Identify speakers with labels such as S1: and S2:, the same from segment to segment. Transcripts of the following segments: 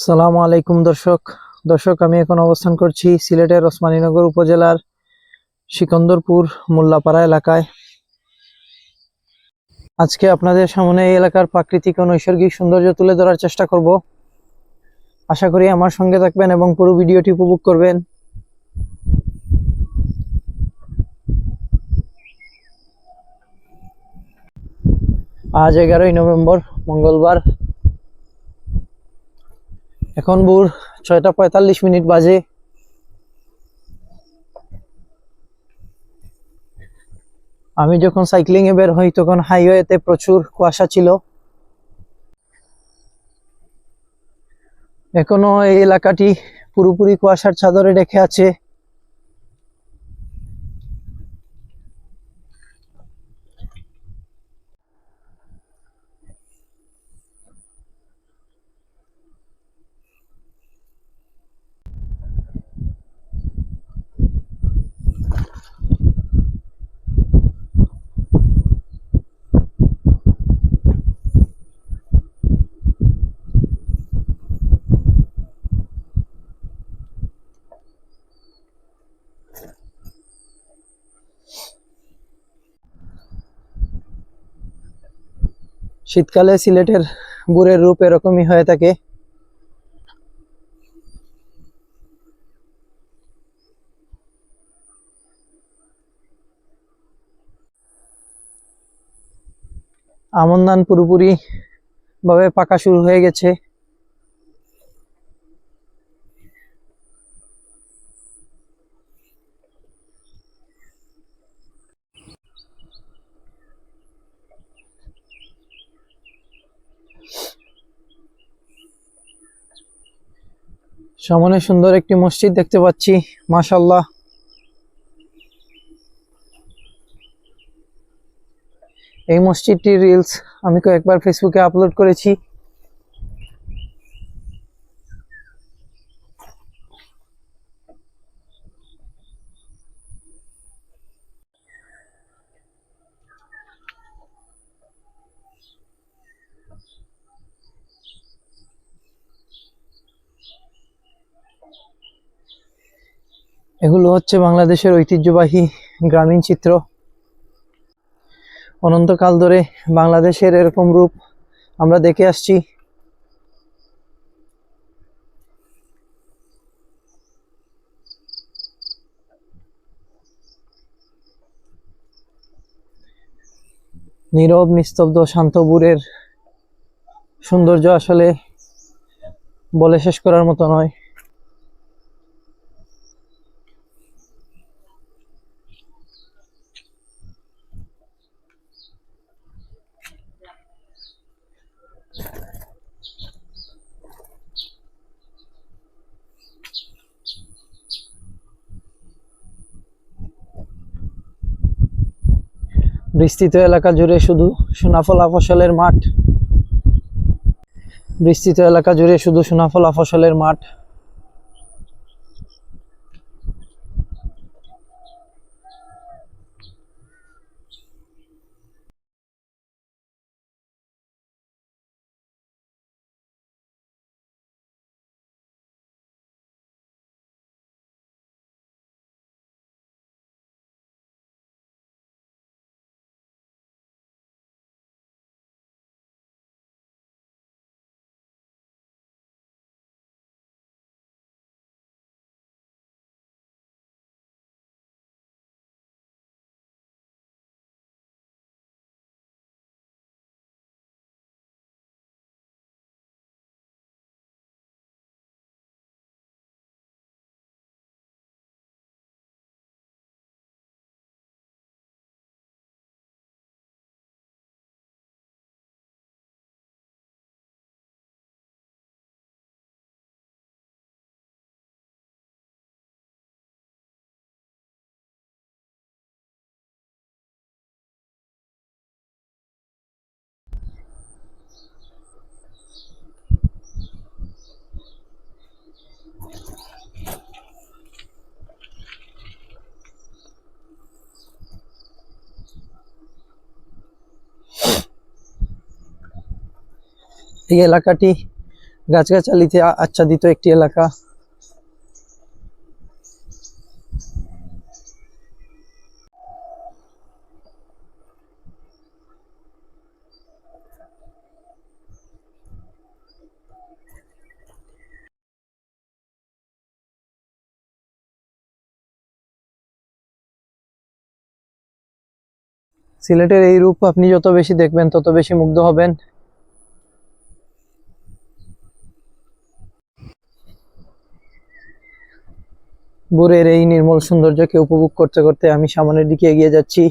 S1: সালামু আলাইকুম, দর্শক। দর্শক, আমি এখন অবস্থান করছি সিলেটের ওসমানীনগর উপজেলার সিকন্দরপুর মোল্লাপাড়া এলাকায়। আজকে আপনাদের সামনে এই এলাকার প্রাকৃতিক ও নৈসর্গিক সৌন্দর্য তুলে ধরার চেষ্টা করব। আশা করি আমার সঙ্গে থাকবেন এবং পুরো ভিডিওটি উপভোগ করবেন। আজ এগারোই নভেম্বর, মঙ্গলবার এখন ভোর ছয়টা পঁয়তাল্লিশ মিনিট বাজে। আমি যখন সাইক্লিং এ বের হই, তখন হাইওয়েতে প্রচুর কুয়াশা ছিল। এখনও এই এলাকাটি পুরোপুরি কুয়াশার চাদরে রেখে আছে। শীতকালে সিলেটের বুড়ের রূপ এরকমই হয়ে থাকে। আমন ধান পুরোপুরি ভাবে পাকা শুরু হয়ে গেছে। সামনে সুন্দর একটি মসজিদ দেখতে পাচ্ছি মাশাল্লাহ এই মসজিদটির রিলস আমি কয়েকবার ফেসবুকে আপলোড করেছি। এগুলো হচ্ছে বাংলাদেশের ঐতিহ্যবাহী গ্রামীণ চিত্র। অনন্তকাল ধরে বাংলাদেশের এরকম রূপ আমরা দেখে আসছি। নীরব, নিস্তব্ধ শান্তপুরের সৌন্দর্য আসলে বলে শেষ করার মতো নয়। বিস্তৃত এলাকা জুড়ে শুধু সোনাফলা ফসলের মাঠ। বিস্তৃত এলাকা জুড়ে শুধু সোনাফলা ফসলের মাঠ। এই এলাকাটি গাছগাছালিতে আচ্ছাদিত একটি এলাকা। সিলেটের এই রূপ আপনি যত বেশি দেখবেন, তত বেশি মুগ্ধ হবেন। বুরের এই নির্মল সৌন্দর্যকে উপভোগ করতে করতে আমি সামনের দিকে এগিয়ে যাচ্ছি।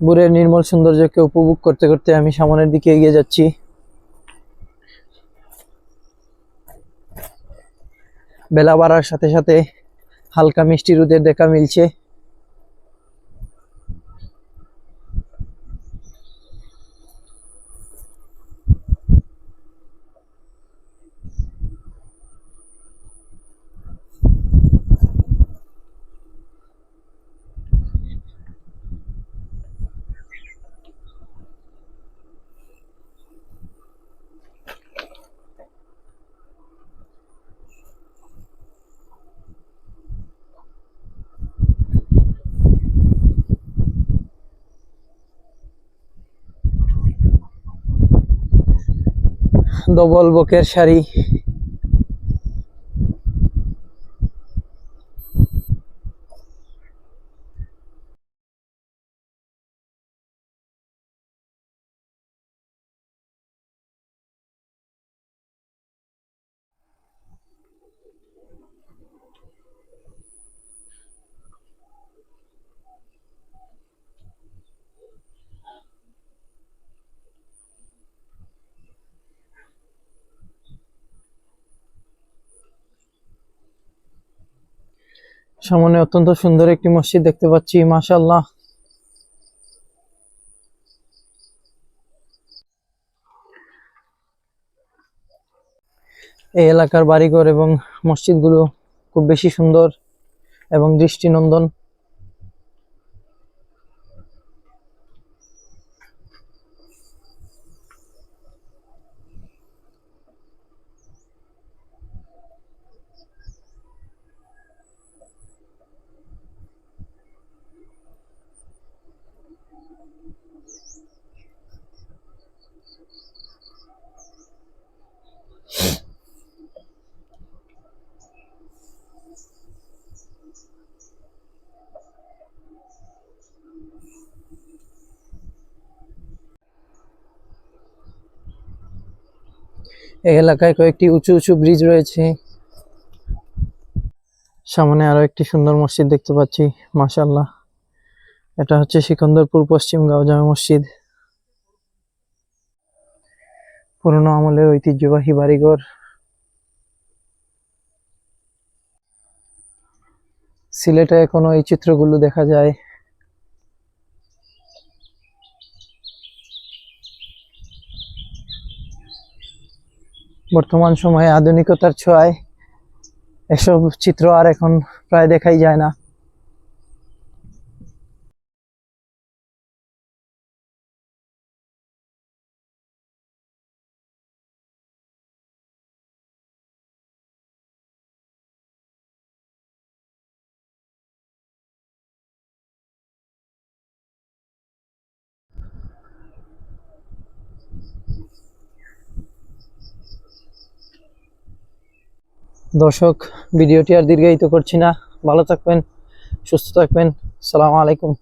S1: বুরের নির্মল সৌন্দর্যকে উপভোগ করতে করতে আমি সামনের দিকে এগিয়ে যাচ্ছি। বেলা বাড়ার সাথে সাথে হালকা মিষ্টি রোদের দেখা মিলছে। ডবল বকের শাড়ি সামনে অত্যন্ত সুন্দর একটি মসজিদ দেখতে পাচ্ছি মাশাল্লাহ এই এলাকার বাড়িঘর এবং মসজিদগুলো খুব বেশি সুন্দর এবং দৃষ্টিনন্দন। এই এলাকায় কয়েকটি উঁচু উঁচু ব্রিজ রয়েছে। সামনে আরও একটি সুন্দর মসজিদ দেখতে পাচ্ছি মাশাল্লাহ এটা হচ্ছে সিকন্দরপুর পশ্চিম গাঁও জামে মসজিদ। পুরোনো আমলের ঐতিহ্যবাহী বাড়িঘর। সিলেটে এখনও এই চিত্রগুলো দেখা যায়। বর্তমান সময়ে আধুনিকতার ছোঁয়ায় এসব চিত্র আর এখন প্রায় দেখাই যায় না। দর্শক ভিডিওটি আর দীর্ঘায়িত করছি না। ভালো থাকবেন সুস্থ থাকবেন। সালামু আলাইকুম।